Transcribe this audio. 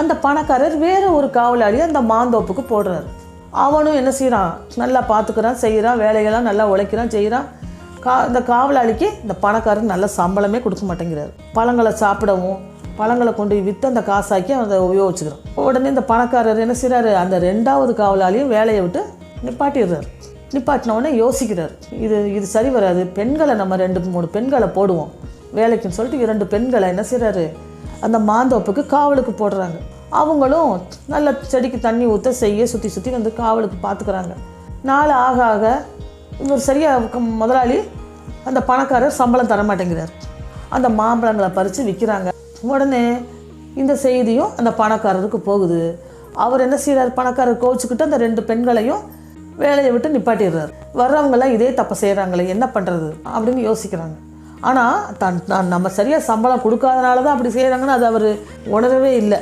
அந்த பணக்காரர் வேறு ஒரு காவலாளி அந்த மாந்தோப்புக்கு போடுறாரு. அவனும் என்ன செய்கிறான் நல்லா பார்த்துக்கிறான் செய்கிறான் வேலையெல்லாம் நல்லா உழைக்கிறான் செய்கிறான் கா இந்த காவலாளிக்கு இந்த பணக்காரர் நல்ல சம்பளமே கொடுக்க மாட்டேங்கிறார். பழங்களை சாப்பிடவும் பழங்களை கொண்டு போய் விற்று அந்த காசாக்கி அதை உபயோகிச்சுக்கிறான். உடனே இந்த பணக்காரர் என்ன செய்கிறாரு அந்த ரெண்டாவது காவலாளியும் வேலையை விட்டு நிப்பாட்டிடுறாரு. நிப்பாட்டினவுடனே யோசிக்கிறார். இது இது சரி வராது. பெண்களை நம்ம ரெண்டு மூணு பெண்களை போடுவோம். வேலைக்குன்னு சொல்லிட்டு இரண்டு பெண்களை என்ன செய்கிறாரு அந்த மாந்தோப்புக்கு காவலுக்கு போடுறாங்க. அவங்களும் நல்ல செடிக்கு தண்ணி ஊற்ற செய்ய சுற்றி சுற்றி வந்து காவலுக்கு பார்த்துக்கிறாங்க நாள் ஆக ஆக இவர் சரியாக முதலாளி அந்த பணக்காரர் சம்பளம் தர மாட்டேங்கிறார். அந்த மாம்பழங்களை பறித்து விற்கிறாங்க உடனே இந்த செய்தியும் அந்த பணக்காரருக்கு போகுது. அவர் என்ன செய்கிறார் பணக்காரர் கோவிச்சுக்கிட்டு அந்த ரெண்டு பெண்களையும் வேலையை விட்டு நிப்பாட்டிடுறார். வர்றவங்களாம் இதே தப்பை செய்கிறாங்களே என்ன பண்ணுறது அப்படின்னு யோசிக்கிறாங்க. ஆனால் தன் நம்ம சரியாக சம்பளம் கொடுக்காதனால தான் அப்படி செய்கிறாங்கன்னு அது அவர் உணரவே இல்லை.